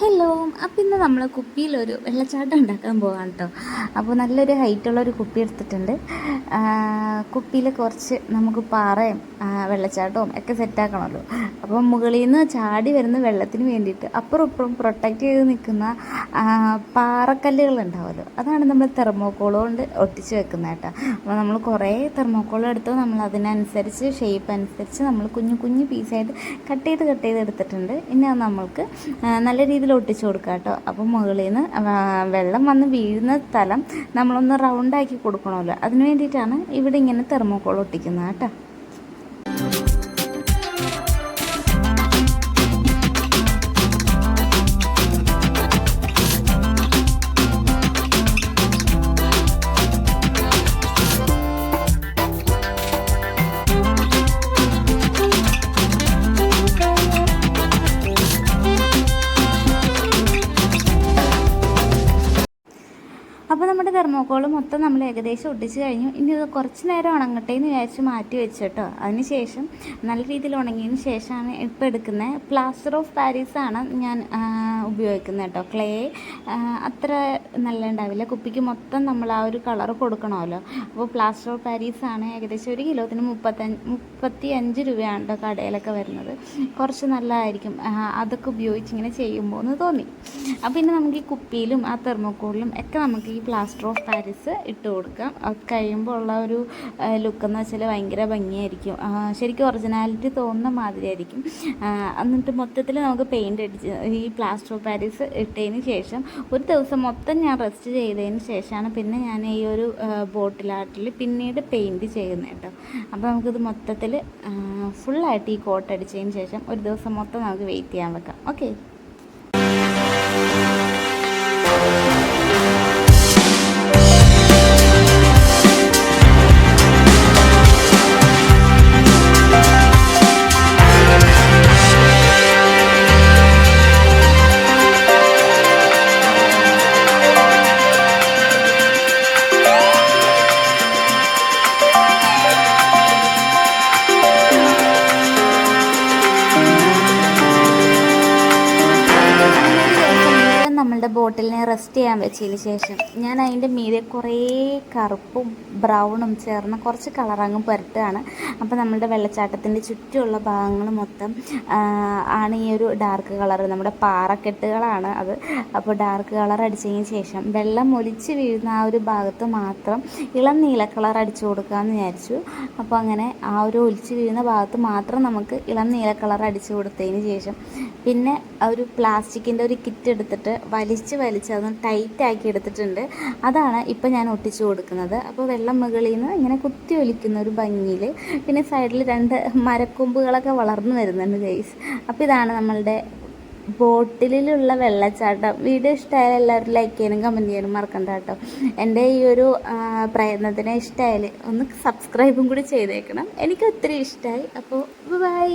Hello അപ്പം ഇന്ന് നമ്മൾ കുപ്പിയിലൊരു വെള്ളച്ചാട്ടം ഉണ്ടാക്കാൻ പോകാം കേട്ടോ അപ്പോൾ നല്ലൊരു ഹൈറ്റുള്ളൊരു കുപ്പി എടുത്തിട്ടുണ്ട്. കുപ്പിയിൽ കുറച്ച് നമുക്ക് പാറയും വെള്ളച്ചാട്ടവും ഒക്കെ സെറ്റാക്കണമല്ലോ അപ്പം മുകളിൽ നിന്ന് ചാടി വരുന്ന വെള്ളത്തിന് വേണ്ടിയിട്ട് അപ്പുറം ഇപ്പുറം പ്രൊട്ടക്റ്റ് ചെയ്ത് നിൽക്കുന്ന പാറക്കല്ലുകൾ ഉണ്ടാവുമല്ലോ. അതാണ് നമ്മൾ തെർമോക്കോൾ കൊണ്ട് ഒട്ടിച്ച് വെക്കുന്നത് കേട്ടോ. അപ്പോൾ നമ്മൾ കുറേ തെർമോക്കോൾ എടുത്ത് നമ്മൾ അതിനനുസരിച്ച് ഷേപ്പ് അനുസരിച്ച് നമ്മൾ കുഞ്ഞു കുഞ്ഞു പീസായിട്ട് കട്ട് ചെയ്ത് കട്ട് ചെയ്ത് എടുത്തിട്ടുണ്ട്. ഇനി അത് നമ്മൾക്ക് നല്ല രീതിയിൽ ഒട്ടിച്ചു കൊടുക്കാം കേട്ടോ. അപ്പോൾ മുകളിൽ നിന്ന് വെള്ളം വന്ന് വീഴുന്ന സ്ഥലം നമ്മളൊന്ന് റൗണ്ടാക്കി കൊടുക്കണമല്ലോ. അതിന് വേണ്ടിയിട്ടാണ് ഇവിടെ ഇങ്ങനെ തെർമോക്കോൾ ഒട്ടിക്കുന്നത് കേട്ടോ. നമ്മുടെ തെർമോക്കോൾ മൊത്തം നമ്മൾ ഏകദേശം ഒട്ടിച്ച് കഴിഞ്ഞു. ഇനി ഇത് കുറച്ച് നേരം ഉണങ്ങട്ടെ എന്ന് വിചാരിച്ച് മാറ്റി വെച്ചു കേട്ടോ. അതിന് ശേഷം നല്ല രീതിയിൽ ഉണങ്ങിയതിന് ശേഷമാണ് ഇപ്പോൾ എടുക്കുന്നത്. പ്ലാസ്റ്റർ ഓഫ് പാരീസ് ആണ് ഞാൻ ഉപയോഗിക്കുന്നത് കേട്ടോ. ക്ലേ അത്ര നല്ല ഉണ്ടാവില്ല. കുപ്പിക്ക് മൊത്തം നമ്മൾ ആ ഒരു കളർ കൊടുക്കണമല്ലോ. അപ്പോൾ പ്ലാസ്റ്റർ ഓഫ് പാരീസ് ആണ് ഏകദേശം ഒരു കിലോത്തിന് മുപ്പത്തഞ്ച് മുപ്പത്തി അഞ്ച് രൂപയാണ് കേട്ടോ കടയിലൊക്കെ വരുന്നത്. കുറച്ച് നല്ലതായിരിക്കും. അതൊക്കെ ഉപയോഗിച്ച് ഇങ്ങനെ ചെയ്യുമ്പോൾ എന്ന് തോന്നി. അപ്പോൾ ഇനി നമുക്ക് ഈ കുപ്പിയിലും ആ തെർമോക്കോളിലും ഒക്കെ നമുക്ക് ഈ പ്ലാസ്റ്റർ ഓഫ് പാരീസ് ഇട്ട് കൊടുക്കാം. അത് കഴിയുമ്പോൾ ഉള്ള ഒരു ലുക്ക് എന്ന് വെച്ചാൽ ഭയങ്കര ഭംഗിയായിരിക്കും. ശരിക്കും ഒറിജിനാലിറ്റി തോന്നുന്ന മാതിരിയായിരിക്കും. എന്നിട്ട് മൊത്തത്തിൽ നമുക്ക് പെയിന്റ് അടിച്ച് ഈ പ്ലാസ്റ്റർ ഓഫ് പാരീസ് ഇട്ടതിന് ശേഷം ഒരു ദിവസം മൊത്തം ഞാൻ റെസ്റ്റ് ചെയ്തതിന് ശേഷമാണ് പിന്നെ ഞാൻ ഈ ഒരു ബോട്ടിലാട്ടിൽ പിന്നീട് പെയിന്റ് ചെയ്യുന്നത് കേട്ടോ. അപ്പോൾ നമുക്കിത് മൊത്തത്തിൽ ഫുള്ളായിട്ട് ഈ കോട്ട് അടിച്ചതിന് ശേഷം ഒരു ദിവസം മൊത്തം നമുക്ക് വെയിറ്റ് ചെയ്യാൻ വെക്കാം. ഓക്കെ നമ്മളുടെ ബോട്ടിലിനെ റെസ്റ്റ് ചെയ്യാൻ വെച്ചതിന് ശേഷം ഞാൻ അതിന്റെ മീതെ കുറേ കറുപ്പും ബ്രൗണും ചേർന്ന് കുറച്ച് കളറങ്ങും പുരട്ടുകയാണ്. അപ്പോൾ നമ്മളുടെ വെള്ളച്ചാട്ടത്തിന്റെ ചുറ്റുമുള്ള ഭാഗങ്ങൾ മൊത്തം ആണ് ഈ ഒരു ഡാർക്ക് കളർ നമ്മുടെ പാറക്കെട്ടുകളാണ് അത്. അപ്പോൾ ഡാർക്ക് കളർ അടിച്ചതിന് ശേഷം വെള്ളം ഒലിച്ച് വീഴുന്ന ആ ഒരു ഭാഗത്ത് മാത്രം ഇളം നീല കളർ അടിച്ചു കൊടുക്കാമെന്ന് വിചാരിച്ചു. അപ്പോൾ അങ്ങനെ ആ ഒരു ഒലിച്ച് വീഴുന്ന ഭാഗത്ത് മാത്രം നമുക്ക് ഇളം നീല കളർ അടിച്ചു കൊടുത്തതിന് ശേഷം പിന്നെ ഒരു പ്ലാസ്റ്റിക്കിന്റെ ഒരു കിറ്റ് എടുത്തിട്ട് വലിച്ച് വലിച്ച് അതൊന്ന് ടൈറ്റാക്കി എടുത്തിട്ടുണ്ട്. അതാണ് ഇപ്പം ഞാൻ ഒട്ടിച്ചു കൊടുക്കുന്നത്. അപ്പോൾ വെള്ളം മുകളിൽ നിന്ന് ഇങ്ങനെ കുത്തി ഒലിക്കുന്ന ഒരു ഭംഗിയിൽ പിന്നെ സൈഡിൽ രണ്ട് മരക്കൊമ്പുകളൊക്കെ വളർന്നു വരുന്നുണ്ട് ഗൈസ് അപ്പോൾ ഇതാണ് നമ്മളുടെ ബോട്ടിലുള്ള വെള്ളച്ചാട്ടം. വീഡിയോ ഇഷ്ടമായാലും എല്ലാവരും ലൈക്ക് ചെയ്യാനും കമന്റ് ചെയ്യാനും മറക്കണ്ട കേട്ടോ. എന്റെ ഈ ഒരു പ്രയത്നത്തിനെ ഇഷ്ടമായാൽ ഒന്ന് സബ്സ്ക്രൈബും കൂടി ചെയ്തേക്കണം. എനിക്ക് ഒത്തിരി ഇഷ്ടമായി. അപ്പോൾ ബൈ